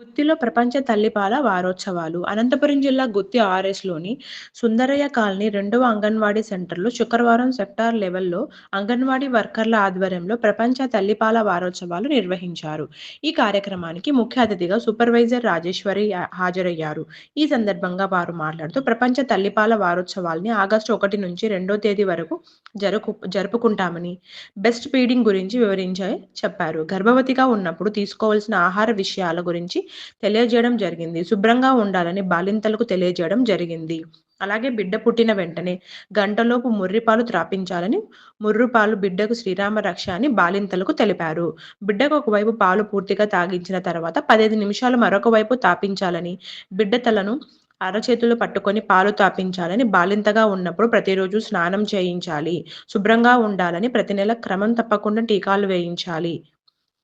గుత్తిలో ప్రపంచ తల్లిపాల వారోత్సవాలు. అనంతపురం జిల్లా గుత్తి ఆర్ఎస్లోని సుందరయ్య కాలనీ రెండవ అంగన్వాడీ సెంటర్లో శుక్రవారం సెక్టార్ లెవెల్లో అంగన్వాడీ వర్కర్ల ఆధ్వర్యంలో ప్రపంచ తల్లిపాల వారోత్సవాలు నిర్వహించారు. ఈ కార్యక్రమానికి ముఖ్య అతిథిగా సూపర్వైజర్ రాజేశ్వరి హాజరయ్యారు. ఈ సందర్భంగా వారు మాట్లాడుతూ ప్రపంచ తల్లిపాల వారోత్సవాల్ని ఆగస్టు ఒకటి నుంచి రెండో తేదీ వరకు జరుపు జరుపుకుంటామని బెస్ట్ ఫీడింగ్ గురించి వివరించే చెప్పారు. గర్భవతిగా ఉన్నప్పుడు తీసుకోవాల్సిన ఆహార విషయాల గురించి తెలియజేయడం జరిగింది. శుభ్రంగా ఉండాలని బాలింతలకు తెలియజేయడం జరిగింది. అలాగే బిడ్డ పుట్టిన వెంటనే గంటలోపు ముర్రిపాలు త్రాపించాలని ముర్రుపాలు బిడ్డకు శ్రీరామ రక్ష అని బాలింతలకు తెలిపారు. బిడ్డకు ఒకవైపు పాలు పూర్తిగా తాగించిన తర్వాత పదిహేను నిమిషాలు మరొక వైపు తాపించాలని బిడ్డ తలను అరచేతులు పట్టుకొని పాలు తాపించాలని బాలింతగా ఉన్నప్పుడు ప్రతిరోజు స్నానం చేయించాలి. శుభ్రంగా ఉండాలని ప్రతి నెల క్రమం తప్పకుండా టీకాలు వేయించాలి.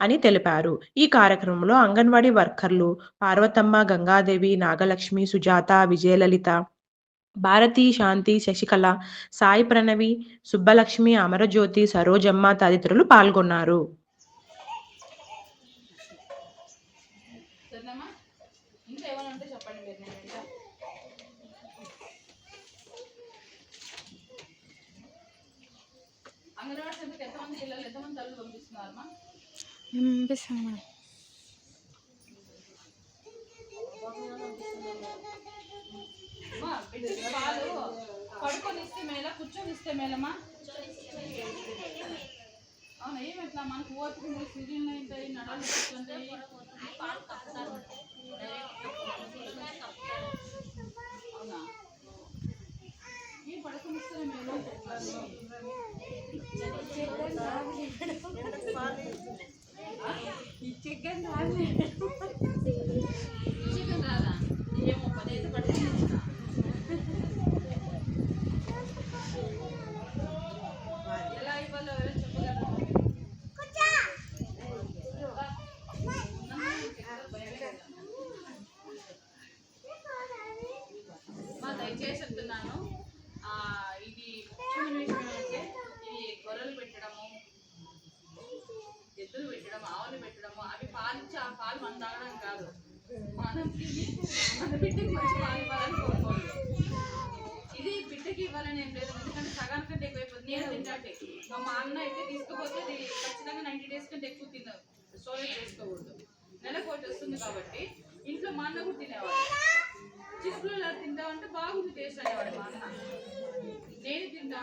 అని తెలిపారు. ఈ కార్యక్రమంలో అంగన్వాడీ వర్కర్లు పార్వతమ్మ గంగాదేవి నాగలక్ష్మి సుజాత విజయలలిత భారతి శాంతి శశికళ సాయి ప్రణవి సుబ్బలక్ష్మి అమరజ్యోతి సరోజమ్మ తదితరులు పాల్గొన్నారు. అంగన్వాడీ సెంటర్కి ఎంతమంది పిల్లలు ఎంతమంది తల్లులు పంపిస్తున్నారమ్మా? పంపిస్తాను మేడం పడుకొని ఇస్తే మేల కూర్చొని ఇస్తే మేలమ్మా అవునా ఏమి మనకు ఓపిక సిరీలు ఉంటాయి నడాలు కూర్చుంటాయి అవునా ఏం పడుకొని ఇస్తే మేలు చికెన్ చికెన్ రాదా ఏమో పని అయితే పడుకొని ఇచ్చిన ఎలా ఇవ్వాలో ఎవరో చెప్పగలరా మా ఇది ముఖ్యమైన విషయం అంటే ఇవి గొర్రెలు పెట్టడము ఎద్దులు పెట్టడం ఆవులు పెట్టడము అవి పాలు ఇచ్చి ఆ పాలు మనం తాగడం కాదు. మనం మన బిడ్డకి మంచి పాలు ఇవ్వాలని కోరుకోవాలి. ఇది బిడ్డకి ఇవ్వాలని ఏం లేదు ఎందుకంటే సగానికంటే ఎక్కువైపోతుంది నేను తింటే మా మా అన్న అయితే తీసుకుపోతే అది ఖచ్చితంగా నైంటీ డేస్ కంటే ఎక్కువ తిన స్టోరేజ్ చేసుకోకూడదు. నెలకు ఒకటి వస్తుంది కాబట్టి ఇంట్లో మా అన్న కూడా తినేవాడు. చిక్కులలో తింటా ఉంటే బాగుంది టేస్ట్ అనేవాడు మా అన్న నేను తింటా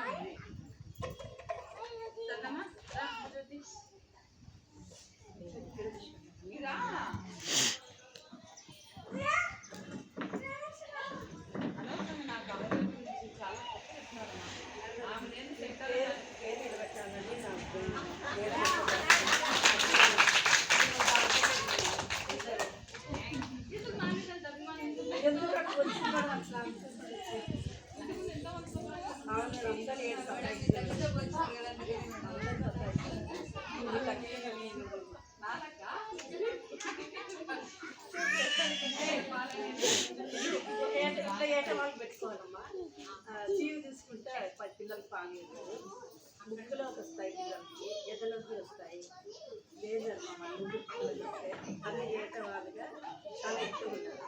ఎక్కువ ఉంటారు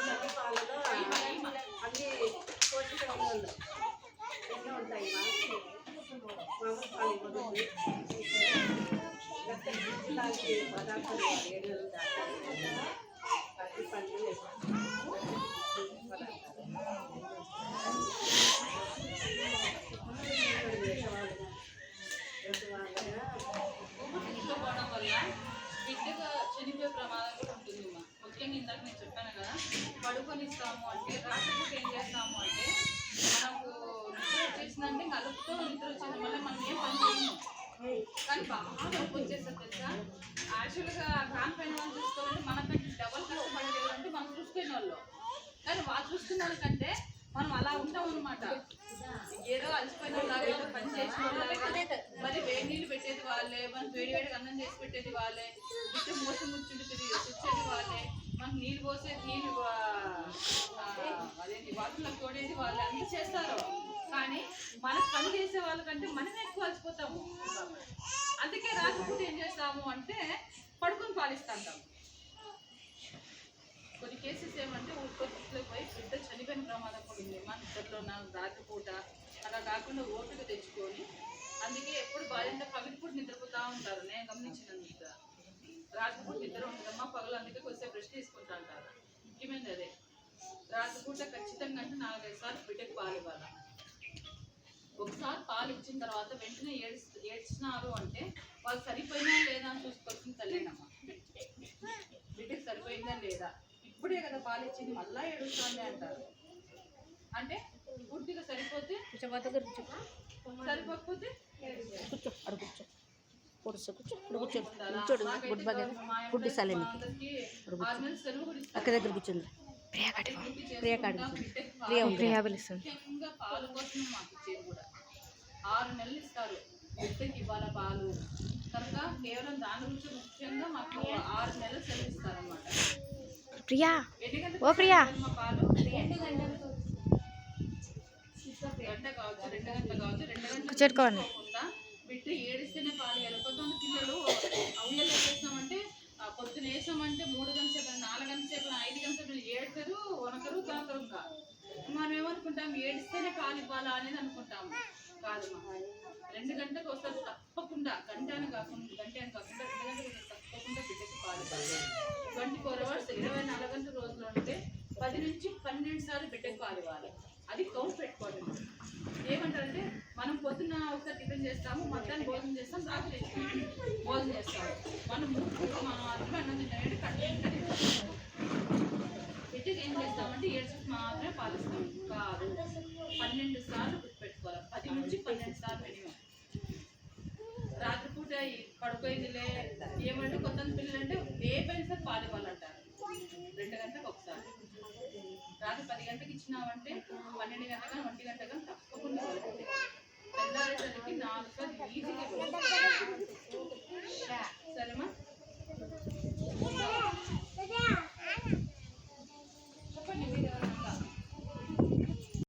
తల్లి పాలలో అన్ని పోషక విలువలు ఎన్నో ఉంటాయి మామూలు పాలు ఇవ్వదు లేకపోతే లాంటి పదార్థాలు ఏడు అరటి పండ్లు తీసుకోపోవడం పడుకొనిస్తాము అంటే రాత్రిపూట ఏం చేస్తాము అంటే మనకు నిద్ర వచ్చేసిందంటే ఇంకా నిద్ర వచ్చేసిన వల్ల మనం ఏం పని చేయము. కానీ బాగా నొప్పి వచ్చేస్తుంది తెలుసా? యాక్చువల్గా కాన్పైన వాళ్ళు చూసుకోవాలంటే మనకంటే డబల్ కష్టపడేది అంటే మనం చూసుకునే వాళ్ళు కానీ వాళ్ళు చూసుకున్న వాళ్ళకంటే మనం అలా ఉంటాం అనమాట ఏదో అలసిపోయిన వాళ్ళలాగా ఏదో పని చేసిన మరి వేడి నీళ్ళు పెట్టేది వాళ్ళే మనం వేడి వేడిగా అన్నం చేసి పెట్టేది వాళ్ళే. ఇట్లా మోసం కూర్చుంటుంది కూర్చేది వాళ్ళే. మనకు నీళ్ళు పోసేది నీళ్ళు అదేంటి వాటిలో తోడేది వాళ్ళు అన్ని చేస్తారు కానీ మనకు పని చేసే వాళ్ళకంటే మనమే ఎక్కువ అలసిపోతాము అందుకే రాత్రిపూట ఏం చేస్తాము అంటే పడుకొని పాలిస్తాంటాము కొన్ని కేసెస్ ఏమంటే ఉత్పత్తిలో పోయి బిడ్డ చనిపోయిన ప్రమాదం కూడా ఉంది మా నిద్రలో రాత్రిపూట అలా కాకుండా ఓపిక తెచ్చుకొని అందుకే ఎప్పుడు భార్యంతో పగటిపూట నిద్రపోతా ఉంటారు నేను గమనించినందుకు రాత్రిపూట నిద్ర ఉంటుందమ్మా పగలు అందుకే కొద్దిసేపు రెస్ట్ తీసుకుంటా అంటారు. ముఖ్యమైనది అదే. రాత్రిపూట ఖచ్చితంగా అంటే నాలుగైదు సార్లు బిడ్డకు పాలు ఇవ్వాలి. ఒకసారి పాలు ఇచ్చిన తర్వాత వెంటనే ఏడ్స్ ఏడ్చినారు అంటే వాళ్ళు సరిపోయినా లేదా అని చూసుకొచ్చిన తల్లేనమ్మా బిడ్డకి సరిపోయిందా లేదా? ఇప్పుడే కదా పాలు ఇచ్చింది మళ్ళా ఏడుస్తుంది అంటారు. అంటే పూర్తిగా సరిపోతే సరిపోకపోతే కూర్చో అడు కూర్చో. కూర్చో కూర్చో. ఇక్కడ కూర్చోండి. కూర్చోడు గుడ్ బాగా సెలవు అక్క దగ్గర కూర్చుంది ప్రియా కటివా ప్రియ బిడ్డకి ప్రియ ప్రియా పిలుస్తుంది. ముఖ్యంగా పాలు కోసం మాకు ఇచ్చేది కూడా. ఆరు నెలలు ఇస్తారు. బిడ్డకి ఇవ్వాల పాలు? కనుక కేవలం దాని గురించి ముఖ్యంగా మాకు ఆరు నెలలు సెలవు ఇస్తారనమాట ప్రియా ఓ ప్రియా. మా పాలు? గంట కావచ్చు రెండు గంటలు కావచ్చు రెండు గంటలు బిడ్డ ఏడిస్తేనే పాలు ఇవ్వాలి కొంతమంది పిల్లలు అవ్వలు వేసామంటే పొద్దున వేసామంటే మూడు గంటల సేపు నాలుగు గంటల సేపు ఐదు గంటల ఏడ్చరు వనకరు తాకరు మనం ఏమనుకుంటాం ఏడిస్తేనే కాలు ఇవ్వాలా అనేది అనుకుంటాము. కాదు రెండు గంటలకు వస్తారు తప్పకుండా గంట అని కాకుండా గంట అని కాకుండా రెండు గంటలకు వస్తారు తప్పకుండా బిడ్డకి పాలు ఇవ్వాలి. ట్వంటీ ఫోర్ అవర్స్ ఇరవై నాలుగు గంటల రోజులు ఉంటే పది నుంచి పన్నెండు సార్లు బిడ్డకి పాలు ఇవ్వాలి. అది కౌంట్ పెట్టుకోవాలి. ఏమంటారంటే మనం పొద్దున్న ఒకసారి టిఫిన్ చేస్తాము మధ్యాహ్నం భోజనం చేస్తాం రాత్రి భోజనం చేస్తాము. మనం మూడు మనం అర్థం అన్నం తింటామంటే కట్టుకుంటే కాబట్టి ఏం ఏడు సార్లు మాత్రమే పాలిస్తాం కాదు. పన్నెండు సార్లు గుర్తుపెట్టుకోవాలి. పది నుంచి పన్నెండు సార్లు మినిమం. రాత్రిపూట ఈ పడుకోయిందిలే ఏమంటే కొత్త పిల్లలు అంటే ఏ పైన పాలు రెండు గంటలకు ఒకసారి. రాత్రి పది గంటలకు ఇచ్చినామంటే పన్నెండు గంటలకు ఒంటి గంటకు